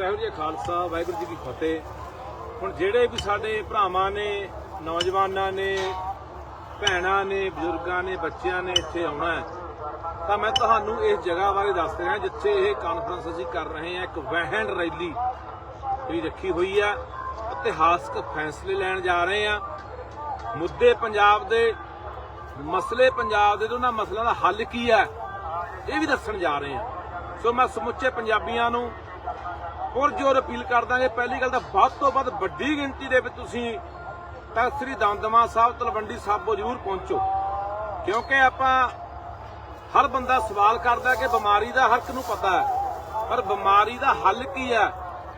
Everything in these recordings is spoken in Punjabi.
ਵਾਹਿਗੁਰੂ ਜੀ ਖਾਲਸਾ, ਵਾਹਿਗੁਰੂ ਜੀ ਕੀ ਫਤਿਹ। ਹੁਣ ਜਿਹੜੇ ਵੀ ਸਾਡੇ ਭਰਾਵਾਂ ਨੇ, ਨੌਜਵਾਨਾਂ ਨੇ, ਭੈਣਾਂ ਨੇ, ਬਜ਼ੁਰਗਾਂ ਨੇ, ਬੱਚਿਆਂ ਨੇ ਇੱਥੇ ਆਉਣਾ ਹੈ, ਤਾਂ ਮੈਂ ਤੁਹਾਨੂੰ ਇਸ ਜਗ੍ਹਾ ਬਾਰੇ ਦੱਸ ਰਿਹਾ, ਜਿੱਥੇ ਇਹ ਕਾਨਫਰੰਸ ਅਸੀਂ ਕਰ ਰਹੇ ਹਾਂ, ਇੱਕ ਵਹਿਣ ਰੈਲੀ ਜਿਹੜੀ ਰੱਖੀ ਹੋਈ ਹੈ ਇਤਿਹਾਸਕ ਫੈਸਲੇ ਲੈਣ ਜਾ ਰਹੇ ਹਾਂ। ਮੁੱਦੇ ਪੰਜਾਬ ਦੇ, ਮਸਲੇ ਪੰਜਾਬ ਦੇ ਉਹਨਾਂ ਮਸਲਿਆਂ ਦਾ ਹੱਲ ਕੀ ਹੈ, ਇਹ ਵੀ ਦੱਸਣ ਜਾ ਰਹੇ ਹਾਂ। ਸੋ ਮੈਂ ਸਮੁੱਚੇ ਪੰਜਾਬੀਆਂ ਨੂੰ ਪੁਰਜੋਰ ਅਪੀਲ ਕਰਦਾ ਕਿ ਪਹਿਲੀ ਗੱਲ ਤਾਂ ਵੱਧ ਤੋਂ ਵੱਧ ਵੱਡੀ ਗਿਣਤੀ ਦੇ ਵਿੱਚ ਤੁਸੀਂ ਤਖਤ ਸ੍ਰੀ ਦਮਦਮਾ ਸਾਹਿਬ, ਤਲਵੰਡੀ ਸਾਬੋ ਜ਼ਰੂਰ ਪਹੁੰਚੋ। ਕਿਉਂਕਿ ਆਪਾਂ ਹਰ ਬੰਦਾ ਸਵਾਲ ਕਰਦਾ ਕਿ ਬਿਮਾਰੀ ਦਾ ਹਰਕ ਨੂੰ ਪਤਾ ਹੈ। ਪਰ ਬਿਮਾਰੀ ਦਾ ਹੱਲ ਕੀ ਹੈ?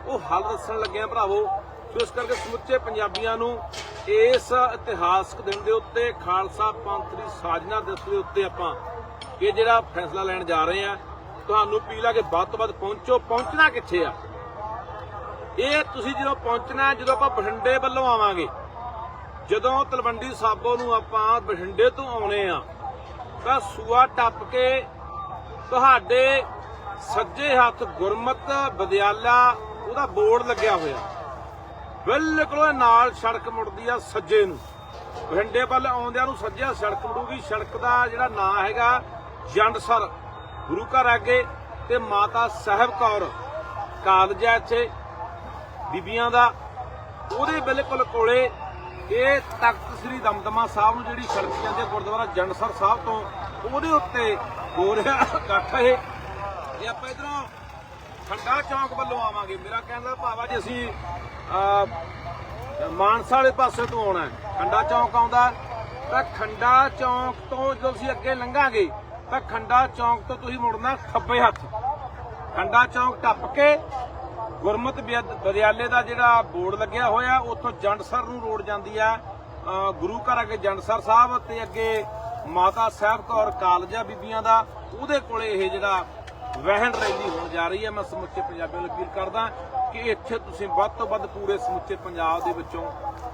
ਉਹ ਹੱਲ ਦੱਸਣ ਲੱਗੇ ਆ ਭਰਾਵੋ। ਸੋ ਇਸ ਕਰਕੇ ਸਮੁੱਚੇ ਪੰਜਾਬੀਆਂ ਨੂੰ ਇਸ ਇਤਿਹਾਸਕ ਦਿਨ ਦੇ ਉੱਤੇ, ਖਾਲਸਾ ਪੰਥ ਦੀ ਸਾਜਨਾ ਦਿਵਸ ਦੇ ਉੱਤੇ ਆਪਾਂ ਇਹ ਜਿਹੜਾ ਫੈਸਲਾ ਲੈਣ ਜਾ ਰਹੇ ਆ ਤੁਹਾਨੂੰ ਅਪੀਲ ਆ ਕਿ ਵੱਧ ਤੋਂ ਵੱਧ ਪਹੁੰਚੋ, ਪਹੁੰਚਣਾ ਕਿੱਥੇ ਆ? ਇਹ ਤੁਸੀਂ ਜਦੋਂ ਪਹੁੰਚਣਾ ਜਦੋਂ ਆਪਾਂ ਬਠਿੰਡੇ ਵੱਲੋਂ ਆਵਾਂਗੇ, ਜਦੋਂ ਤਲਵੰਡੀ ਸਾਬੋ ਨੂੰ ਆਪਾਂ ਬਠਿੰਡੇ ਤੋਂ ਆਉਣੇ ਆ, ਤਾਂ ਸੂਆ ਟੱਪ ਕੇ ਤੁਹਾਡੇ ਸੱਜੇ ਹੱਥ ਗੁਰਮਤ ਵਿਦਿਆਲਾ ਉਹਦਾ ਬੋਰਡ ਲੱਗਿਆ ਹੋਇਆ। ਬਿਲਕੁਲ ਉਹਦੇ ਨਾਲ ਸੜਕ ਮੁੜਦੀ ਆ ਸੱਜੇ ਨੂੰ। ਬਠਿੰਡੇ ਵੱਲ ਆਉਂਦਿਆਂ ਨੂੰ ਸੱਜੇ ਸੜਕ ਮੁੜੂਗੀ, ਸੜਕ ਦਾ ਜਿਹੜਾ ਨਾਂ ਹੈਗਾ ਜੰਡਸਰ। ਗੁਰੂ ਘਰ ਅੱਗੇ ਤੇ ਮਾਤਾ ਸਾਹਿਬ ਕੌਰ ਕਾਲਜ ਹੈ ਇੱਥੇ ਬੀਬੀਆਂ ਦਾ, ਉਹਦੇ ਬਿਲਕੁਲ ਕੋਲੇ ਇਹ ਤਖਤ ਸ੍ਰੀ ਦਮਦਮਾ ਸਾਹਿਬ ਨੂੰ ਜਿਹੜੀ ਸੜਕ ਜਾਂਦੀ ਹੈ ਗੁਰਦੁਆਰਾ ਜੰਡਸਰ ਸਾਹਿਬ ਤੋਂ, ਉਹਦੇ ਉੱਤੇ ਹੋ ਰਿਹਾ ਇਕੱਠ ਇਹ ਇਹ ਆਪਾਂ ਇਧਰੋਂ ਖੰਡਾ ਚੌਂਕ ਵੱਲੋਂ ਆਵਾਂਗੇ, ਮੇਰਾ ਕਹਿੰਦਾ ਦਾ ਜੀ ਅਸੀਂ ਮਾਨਸਾ ਵਾਲੇ ਪਾਸੇ ਤੋਂ ਆਉਣਾ ਖੰਡਾ ਚੌਂਕ ਆਉਂਦਾ, ਤਾਂ ਖੰਡਾ ਚੌਂਕ ਤੋਂ ਜਦੋਂ ਅਸੀਂ ਅੱਗੇ ਲੰਘਾਂਗੇ ਤਾਂ ਖੰਡਾ ਚੌਂਕ ਤੋਂ ਤੁਸੀਂ ਮੁੜਨਾ ਖੱਬੇ ਹੱਥ। ਖੰਡਾ ਚੌਂਕ ਟੱਪ ਕੇ ਗੁਰਮਤ ਵਿਦਿਆਲੇ ਦਾ ਜਿਹੜਾ ਬੋਰਡ ਲੱਗਿਆ ਹੋਇਆ, ਉੱਥੋਂ ਜੰਡਸਰ ਨੂੰ ਰੋਡ ਜਾਂਦੀ ਆ। ਗੁਰੂ ਘਰ ਅੱਗੇ ਜੰਡਸਰ ਸਾਹਿਬ ਤੇ ਅੱਗੇ ਮਾਤਾ ਸਾਹਿਬ ਕੌਰ ਕਾਲਜ ਆ ਬੀਬੀਆਂ ਦਾ, ਉਹਦੇ ਕੋਲੇ ਇਹ ਜਿਹੜਾ ਵਹਿਣ ਰੈਲੀ ਹੋਣ ਜਾ ਰਹੀ ਹੈ ਮੈਂ ਸਮੁੱਚੇ ਪੰਜਾਬੀਆਂ ਨੂੰ ਅਪੀਲ ਕਰਦਾ ਕਿ ਇੱਥੇ ਤੁਸੀਂ ਵੱਧ ਤੋਂ ਵੱਧ ਪੂਰੇ ਸਮੁੱਚੇ ਪੰਜਾਬ ਦੇ ਵਿੱਚੋਂ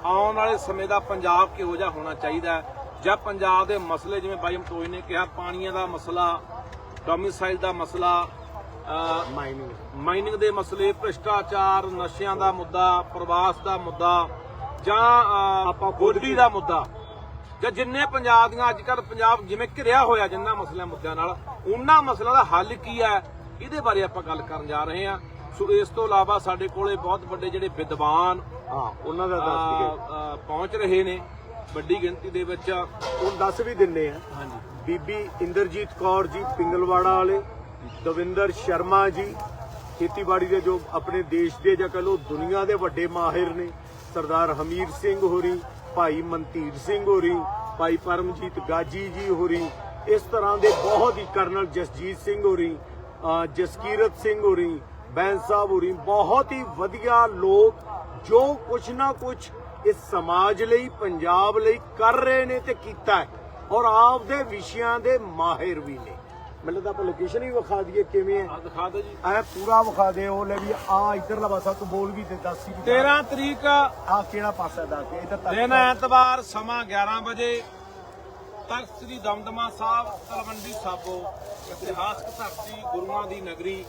ਆਉਣ ਵਾਲੇ ਸਮੇਂ ਦਾ ਪੰਜਾਬ ਕਿਹੋ ਜਿਹਾ ਹੋਣਾ ਚਾਹੀਦਾ। ਹੈ ਜਾਂ ਪੰਜਾਬ ਦੇ ਮਸਲੇ ਜਿਵੇਂ ਬਾਈ ਮਤੋਈ ਨੇ ਕਿਹਾ ਪਾਣੀਆਂ ਦਾ ਮਸਲਾ ਡੋਮਿਸਾਈਲ ਦਾ ਮਸਲਾ ਮਾਈਨਿੰਗ ਮਾਈਨਿੰਗ ਦੇ ਮਸਲੇ ਭ੍ਰਿਸ਼ਟਾਚਾਰ ਨਸ਼ਿਆਂ ਦਾ ਮੁੱਦਾ ਪ੍ਰਵਾਸ ਦਾ ਮੁੱਦਾ ਜਾਂ ਆਪਾਂ ਗੋਲੀ ਦਾ ਮੁੱਦਾ ਜਾਂ ਜਿੰਨੇ ਪੰਜਾਬ ਦੀਆਂ ਅੱਜ ਕੱਲ ਪੰਜਾਬ ਜਿਵੇਂ ਘਿਰਿਆ ਹੋਇਆ ਜਿੰਨਾ ਮਸਲਿਆਂ ਮੁੱਦਿਆਂ ਨਾਲ ਉਹਨਾਂ ਮਸਲਿਆਂ ਦਾ ਹੱਲ ਕੀ ਹੈ? ਇਹਦੇ ਬਾਰੇ ਆਪਾਂ ਗੱਲ ਕਰਨ ਜਾ ਰਹੇ ਹਾਂ। ਸੋ ਇਸ ਤੋਂ ਇਲਾਵਾ ਸਾਡੇ ਕੋਲੇ ਬਹੁਤ ਵੱਡੇ ਜਿਹੜੇ ਵਿਦਵਾਨ ਹਾਂ ਉਹਨਾਂ ਦਾ ਪਹੁੰਚ ਰਹੇ ਨੇ। ਵੱਡੀ ਗਿਣਤੀ ਦੇ ਵਿੱਚ ਉਹ ਦੱਸ ਵੀ ਦਿੰਨੇ ਆ। ਹਾਂਜੀ। ਬੀਬੀ ਇੰਦਰਜੀਤ ਕੌਰ ਜੀ ਪਿੰਗਲਵਾੜਾ ਵਾਲੇ ਦਵਿੰਦਰ ਸ਼ਰਮਾ ਜੀ ਖੇਤੀਬਾੜੀ ਦੇ ਜੋ ਆਪਣੇ ਦੇਸ਼ ਦੇ ਜਾਂ ਕਹ ਲਓ ਦੁਨੀਆ ਦੇ ਵੱਡੇ ਮਾਹਿਰ ਨੇ ਸਰਦਾਰ ਹਮੀਰ ਸਿੰਘ ਹੋਰੀ ਭਾਈ ਮਨਤੀਰ ਸਿੰਘ ਹੋਰੀ ਭਾਈ ਪਰਮਜੀਤ ਗਾਜੀ ਜੀ ਹੋਰੀ ਇਸ ਤਰ੍ਹਾਂ ਦੇ ਬਹੁਤ ਹੀ ਕਰਨਲ ਜਸਜੀਤ ਸਿੰਘ ਹੋਰੀ ਜਸਕੀਰਤ ਸਿੰਘ ਹੋਰੀ ਬੈਂਸ ਸਾਹਿਬ ਹੋਰੀ ਬਹੁਤ ਹੀ ਵਧੀਆ ਲੋਕ ਜੋ ਕੁਛ ਨਾ ਕੁਛ ਇਸ ਸਮਾਜ ਲਈ ਪੰਜਾਬ ਲਈ ਕਰ ਰਹੇ ਨੇ ਤੇ ਕੀਤਾ ਔਰ ਆਪਦੇ ਵਿਸ਼ਿਆਂ ਦੇ ਮਾਹਿਰ ਵੀ ਨੇ। ਮੈਨੂੰ ਤਾਂ ਆਪਾਂ ਲੋਕੇਸ਼ਨ ਹੀ ਵਿਖਾ ਦਈਏ ਕਿਵੇਂ ਹੈ। ਆ ਦਿਖਾ ਦਿਓ ਜੀ। ਐ ਪੂਰਾ ਵਿਖਾ ਦੇ ਉਹ ਲੈ ਵੀ ਆ ਇਧਰਲਾ ਪਾਸਾ ਤੂੰ ਬੋਲ ਵੀ ਦੇ ਦੱਸ ਹੀ 13 ਤਰੀਕ ਆ ਕਿਹੜਾ ਪਾਸਾ ਦਾ? ਕੇ ਇਧਰ ਤੱਕ ਦਿਨ ਐਤਵਾਰ ਸਮਾਂ 11 ਵਜੇ। ਤਖਤ ਸ੍ਰੀ ਦਮਦਮਾ ਸਾਹਿਬ, ਤਲਵੰਡੀ ਸਾਬੋ, ਇਤਿਹਾਸਕ ਧਰਤੀ, ਗੁਰੂਆਂ ਦੀ ਨਗਰੀ।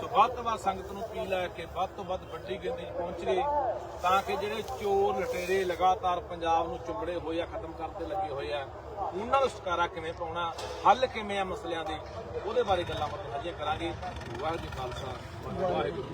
ਸੋ ਵੱਧ ਤੋਂ ਵੱਧ ਸੰਗਤ ਨੂੰ ਅਪੀਲ ਹੈ ਕਿ ਵੱਧ ਤੋਂ ਵੱਧ ਵੱਡੀ ਗਿਣਤੀ 'ਚ ਪਹੁੰਚੇ, ਤਾਂ ਕਿ ਜਿਹੜੇ ਚੋਰ ਲਟੇਰੇ ਲਗਾਤਾਰ ਪੰਜਾਬ ਨੂੰ ਚੁੰਬੜੇ ਹੋਏ ਆ, ਖਤਮ ਕਰਦੇ ਲੱਗੇ ਹੋਏ ਆ, ਉਹਨਾਂ ਨੂੰ ਛੁਟਕਾਰਾ ਕਿਵੇਂ ਪਾਉਣਾ, ਹੱਲ ਕਿਵੇਂ ਆ ਮਸਲਿਆਂ ਦੇ, ਉਹਦੇ ਬਾਰੇ ਗੱਲਾਂ ਬਾਤਾਂ ਸਾਂਝੀਆਂ ਕਰਾਂਗੇ। ਵਾਹਿਗੁਰੂ ਖਾਲਸਾ, ਵਾਹਿਗੁਰੂ